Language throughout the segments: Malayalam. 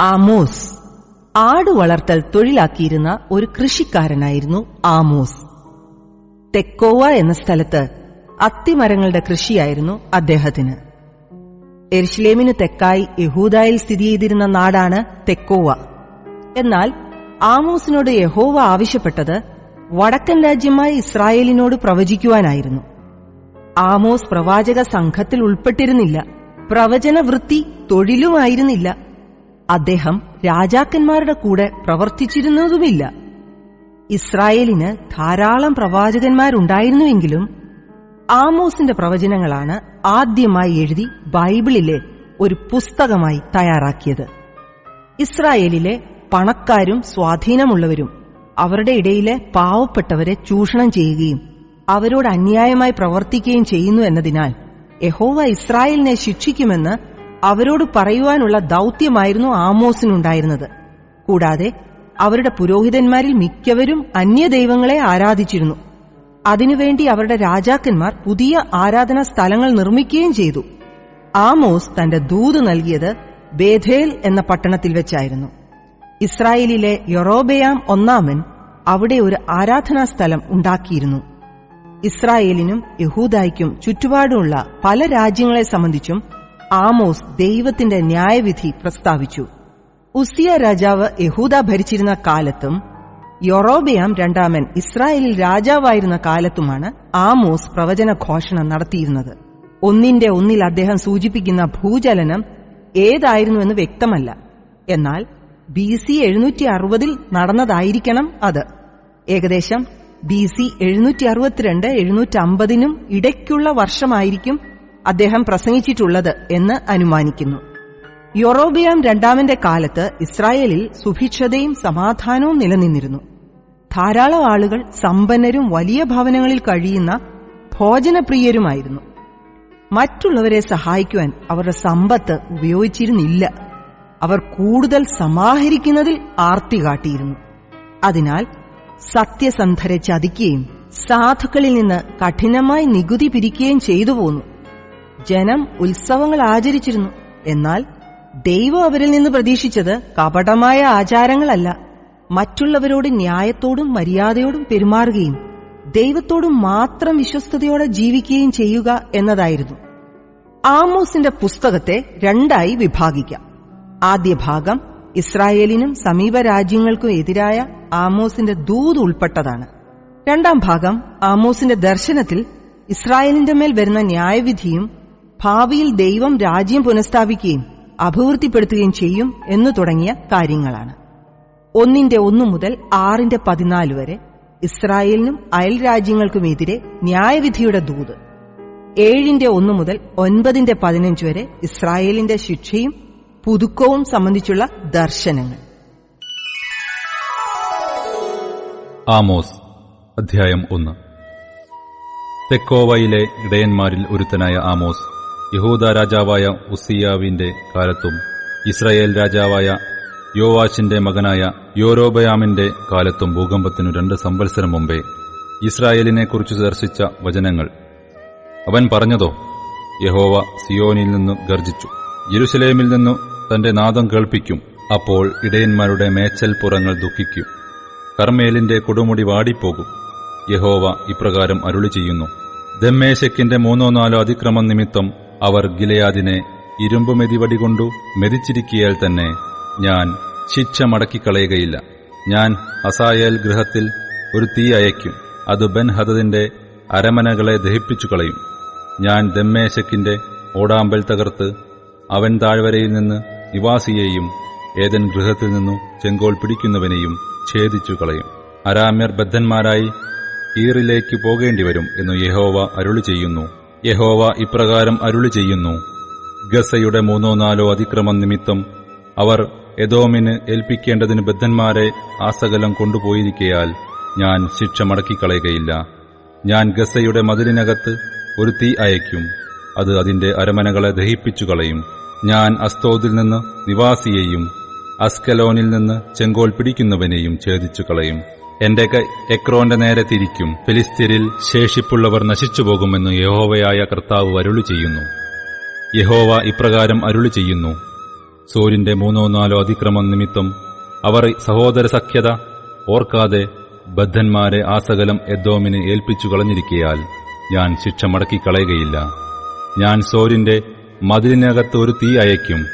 ആമോസ്. ആട് വളർത്തൽ തൊഴിലാക്കിയിരുന്ന ഒരു കൃഷിക്കാരനായിരുന്നു ആമോസ്. തെക്കോവ എന്ന സ്ഥലത്ത് അത്തിമരങ്ങളുടെ കൃഷിയായിരുന്നു അദ്ദേഹത്തിന്. എർഷ്ലേമിന് തെക്കായി യഹൂദായിൽ സ്ഥിതി ചെയ്തിരുന്ന നാടാണ് തെക്കോവ. എന്നാൽ ആമോസിനോട് യഹോവ ആവശ്യപ്പെട്ടത് വടക്കൻ രാജ്യമായ ഇസ്രായേലിനോട് പ്രവചിക്കുവാനായിരുന്നു. ആമോസ് പ്രവാചക സംഘത്തിൽ ഉൾപ്പെട്ടിരുന്നില്ല. പ്രവചന വൃത്തി തൊഴിലുമായിരുന്നില്ല. അദ്ദേഹം രാജാക്കന്മാരുടെ കൂടെ പ്രവർത്തിച്ചിരുന്നതുമില്ല. ഇസ്രായേലിന് ധാരാളം പ്രവാചകന്മാരുണ്ടായിരുന്നുവെങ്കിലും ആമോസിന്റെ പ്രവചനങ്ങളാണ് ആദ്യമായി എഴുതി ബൈബിളിലെ ഒരു പുസ്തകമായി തയ്യാറാക്കിയത്. ഇസ്രായേലിലെ പണക്കാരും സ്വാധീനമുള്ളവരും അവരുടെ ഇടയിലെ പാവപ്പെട്ടവരെ ചൂഷണം ചെയ്യുകയും അവരോട് അന്യായമായി പ്രവർത്തിക്കുകയും ചെയ്യുന്നു എന്നതിനാൽ യഹോവ ഇസ്രായേലിനെ ശിക്ഷിക്കുമെന്ന് അവരോട് പറയുവാനുള്ള ദൗത്യമായിരുന്നു ആമോസിനുണ്ടായിരുന്നത്. കൂടാതെ അവരുടെ പുരോഹിതന്മാരിൽ മിക്കവരും അന്യദൈവങ്ങളെ ആരാധിച്ചിരുന്നു. അതിനുവേണ്ടി അവരുടെ രാജാക്കന്മാർ പുതിയ ആരാധനാ സ്ഥലങ്ങൾ നിർമ്മിക്കുകയും ചെയ്തു. ആമോസ് തന്റെ ദൂത് നൽകിയത് ബേധേൽ എന്ന പട്ടണത്തിൽ വെച്ചായിരുന്നു. ഇസ്രായേലിലെ യൊറോബയാം ഒന്നാമൻ അവിടെ ഒരു ആരാധനാ സ്ഥലം ഉണ്ടാക്കിയിരുന്നു. ഇസ്രായേലിനും യഹൂദായിക്കും ചുറ്റുപാടുമുള്ള പല രാജ്യങ്ങളെ സംബന്ധിച്ചും ആമോസ് ദൈവത്തിന്റെ ന്യായവിധി പ്രസ്താവിച്ചു. ഉസിയ രാജാവ് യഹൂദ ഭരിച്ചിരുന്ന കാലത്തും യൊറോബിയാം രണ്ടാമൻ ഇസ്രായേലിൽ രാജാവായിരുന്ന കാലത്തുമാണ് ആമോസ് പ്രവചന ഘോഷണം നടത്തിയിരുന്നത്. ഒന്നിന്റെ ഒന്നിൽ അദ്ദേഹം സൂചിപ്പിക്കുന്ന ഭൂചലനം ഏതായിരുന്നുവെന്ന് വ്യക്തമല്ല. എന്നാൽ ബി സി എഴുന്നൂറ്റി അറുപതിൽ നടന്നതായിരിക്കണം അത്. ഏകദേശം ബി സി എഴുന്നൂറ്റി അറുപത്തിരണ്ട് എഴുന്നൂറ്റി അമ്പതിനും ഇടയ്ക്കുള്ള വർഷമായിരിക്കും അദ്ദേഹം പ്രസംഗിച്ചിട്ടുള്ളത് എന്ന് അനുമാനിക്കുന്നു. യൊറോബിയാം രണ്ടാമന്റെ കാലത്ത് ഇസ്രായേലിൽ സുഭിക്ഷതയും സമാധാനവും നിലനിന്നിരുന്നു. ധാരാളം ആളുകൾ സമ്പന്നരും വലിയ ഭവനങ്ങളിൽ കഴിയുന്ന ഭോജനപ്രിയരുമായിരുന്നു. മറ്റുള്ളവരെ സഹായിക്കുവാൻ അവരുടെ സമ്പത്ത് ഉപയോഗിച്ചിരുന്നില്ല. അവർ കൂടുതൽ സമാഹരിക്കുന്നതിൽ ആർത്തി കാട്ടിയിരുന്നു. അതിനാൽ സത്യസന്ധരെ ചതിക്കുകയും സാധുക്കളിൽ നിന്ന് കഠിനമായി നികുതി പിരിക്കുകയും ചെയ്തു പോന്നു. ജനം ഉത്സവങ്ങൾ ആചരിച്ചിരുന്നു. എന്നാൽ ദൈവം അവരിൽ നിന്ന് പ്രതീക്ഷിച്ചത് കപടമായ ആചാരങ്ങളല്ല. മറ്റുള്ളവരോട് ന്യായത്തോടും മര്യാദയോടും പെരുമാറുകയും ദൈവത്തോടും മാത്രം വിശ്വസ്തയോടെ ജീവിക്കുകയും ചെയ്യുക എന്നതായിരുന്നു. ആമോസിന്റെ പുസ്തകത്തെ രണ്ടായി വിഭാഗിക്കാം. ആദ്യ ഭാഗം ഇസ്രായേലിനും സമീപ രാജ്യങ്ങൾക്കും എതിരായ ആമോസിന്റെ ദൂത് ഉൾപ്പെട്ടതാണ്. രണ്ടാം ഭാഗം ആമോസിന്റെ ദർശനത്തിൽ ഇസ്രായേലിന്റെ മേൽ വരുന്ന ന്യായവിധിയും ഭാവിയിൽ ദൈവം രാജ്യം പുനഃസ്ഥാപിക്കുകയും അഭിവൃദ്ധിപ്പെടുത്തുകയും ചെയ്യും എന്നു തുടങ്ങിയ കാര്യങ്ങളാണ്. ഒന്നിന്റെ ഒന്നു മുതൽ ആറിന്റെ പതിനാല് വരെ ഇസ്രായേലിനും അയൽ രാജ്യങ്ങൾക്കുമെതിരെ ന്യായവിധിയുടെ ദൂത്. ഏഴിന്റെ ഒന്നു മുതൽ ഒൻപതിന്റെ പതിനഞ്ച് വരെ ഇസ്രായേലിന്റെ ശിക്ഷയും പുതുക്കവും സംബന്ധിച്ചുള്ള ദർശനങ്ങൾ. ആമോസ് അധ്യായം ഒന്ന്. തെക്കോവയിലെ ഇടയന്മാരിൽ ഒരുത്തനായ ആമോസ് യഹൂദ രാജാവായ ഉസിയാവിന്റെ കാലത്തും ഇസ്രായേൽ രാജാവായ യോവാശിന്റെ മകനായ യോരോബയാമിന്റെ കാലത്തും ഭൂകമ്പത്തിനു രണ്ട് സംവത്സരം മുമ്പേ ഇസ്രായേലിനെക്കുറിച്ച് ദർശിച്ച വചനങ്ങൾ. അവൻ പറഞ്ഞതോ യഹോവ സിയോനിൽ നിന്നു ഗർജിച്ചു യെരുസലേമിൽ നിന്നു തന്റെ നാദം കേൾപ്പിക്കും അപ്പോൾ ഇടയന്മാരുടെ മേച്ചൽ പുറങ്ങൾ ദുഃഖിക്കും കർമ്മേലിന്റെ കൊടുമുടി വാടിപ്പോകും. യഹോവ ഇപ്രകാരം അരുളി ചെയ്യുന്നു ദമ്മേശക്കിന്റെ മൂന്നോ നാലോ അതിക്രമം നിമിത്തം അവർ ഗിലയാദിനെ ഇരുമ്പ് മെതിവടി കൊണ്ടു മെതിച്ചിരിക്കിയാൽ തന്നെ ഞാൻ ശിക്ഷ മടക്കിക്കളയുകയില്ല. ഞാൻ അസായേൽ ഗൃഹത്തിൽ ഒരു തീ അയയ്ക്കും. അത് ബൻ ഹദദിന്റെ അരമനകളെ ദഹിപ്പിച്ചു കളയും ഞാൻ ദമ്മേശക്കിന്റെ ഓടാമ്പൽ തകർത്ത് അവൻ താഴ്വരയിൽ നിന്ന് നിവാസിയെയും ഏതൻ ഗൃഹത്തിൽ നിന്നു ചെങ്കോൽ പിടിക്കുന്നവനെയും ഛേദിച്ചു കളയും അരാമ്യർ ബദ്ധന്മാരായി കീറിലേക്ക് പോകേണ്ടിവരും എന്നു യഹോവ അരുളി ചെയ്യുന്നു യഹോവ ഇപ്രകാരം അരുളി ചെയ്യുന്നു ഗസയുടെ മൂന്നോ നാലോ അതിക്രമം നിമിത്തം അവർ എദോമിന് ഏൽപ്പിക്കേണ്ടതിന് ബദ്ധന്മാരെ ആസകലം കൊണ്ടുപോയിരിക്കയാൽ ഞാൻ ശിക്ഷ മടക്കിക്കളയുകയില്ല. ഞാൻ ഗസയുടെ മതിലിനകത്ത് ഒരു തീ അയയ്ക്കും. അത് അതിന്റെ അരമനകളെ ദഹിപ്പിച്ചു കളയും ഞാൻ അസ്തോദിൽ നിന്ന് നിവാസിയെയും അസ്കലോനിൽ നിന്ന് ചെങ്കോൽ പിടിക്കുന്നവനെയും ഛേദിച്ചു കളയും എന്റെ എക്രോന്റെ നേരെ തിരിക്കും. ഫിലിസ്തീനിൽ ശേഷിപ്പുള്ളവർ നശിച്ചുപോകുമെന്ന് യഹോവയായ കർത്താവ് അരുളി ചെയ്യുന്നു. യഹോവ ഇപ്രകാരം അരുളി ചെയ്യുന്നു. സൂര്യന്റെ മൂന്നോ നാലോ അതിക്രമം നിമിത്തം അവർ സഹോദര സഖ്യത ഓർക്കാതെ ബദ്ധന്മാരെ ആസകലം എദ്ദോമിന് ഏൽപ്പിച്ചു കളഞ്ഞിരിക്കയാൽ ഞാൻ ശിക്ഷ മടക്കിക്കളയുകയില്ല. ഞാൻ സോരിന്റെ മതിലിനകത്ത് ഒരു തീ അയയ്ക്കും.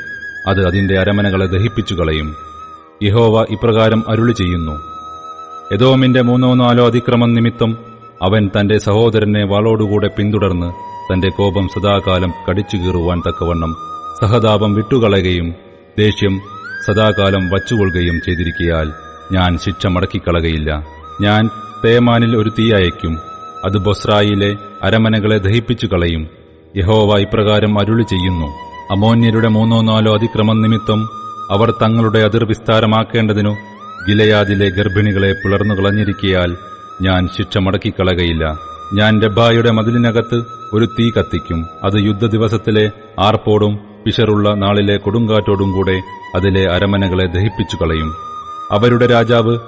അത് അതിന്റെ അരമനകളെ ദഹിപ്പിച്ചു കളയും. യഹോവ ഇപ്രകാരം അരുളി ചെയ്യുന്നു. എദോമിന്റെ മൂന്നോ നാലോ അതിക്രമം നിമിത്തം അവൻ തന്റെ സഹോദരനെ വാളോടുകൂടെ പിന്തുടർന്ന് തന്റെ കോപം സദാകാലം കടിച്ചു കീറുവാൻ തക്കവണ്ണം സഹതാപം വിട്ടുകളയുകയും ദേഷ്യം സദാകാലം വച്ചുകൊള്ളുകയും ചെയ്തിരിക്കയാൽ ഞാൻ ശിക്ഷ മടക്കിക്കളകയില്ല ഞാൻ തേമാനിൽ ഒരു തീ അയക്കും അത് ബൊസ്രായിലെ അരമനകളെ ദഹിപ്പിച്ചു കളയും യഹോവ ഇപ്രകാരം അരുളി ചെയ്യുന്നു. അമോന്യരുടെ മൂന്നോ നാലോ അതിക്രമം നിമിത്തം അവർ തങ്ങളുടെ അതിർ വിസ്താരമാക്കേണ്ടതിനു ഗിലയാദിലെ ഗർഭിണികളെ പിളർന്നു കളഞ്ഞിരിക്കയാൽ ഞാൻ ശിക്ഷ മടക്കിക്കളകയില്ല. ഞാൻ രബ്ബായുടെ മതിലിനകത്ത് ഒരു തീ കത്തിക്കും. അത് യുദ്ധ ദിവസത്തിലെ ആർപ്പോടും പിഷറുള്ള നാളിലെ കൊടുങ്കാറ്റോടും കൂടെ അതിലെ അരമനകളെ ദഹിപ്പിച്ചു കളയും. അവരുടെ രാജാവ്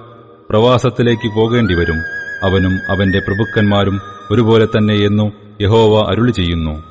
പ്രവാസത്തിലേക്ക് പോകേണ്ടി വരും. അവനും അവന്റെ പ്രഭുക്കന്മാരും ഒരുപോലെ തന്നെയെന്നു യഹോവ അരുളി ചെയ്യുന്നു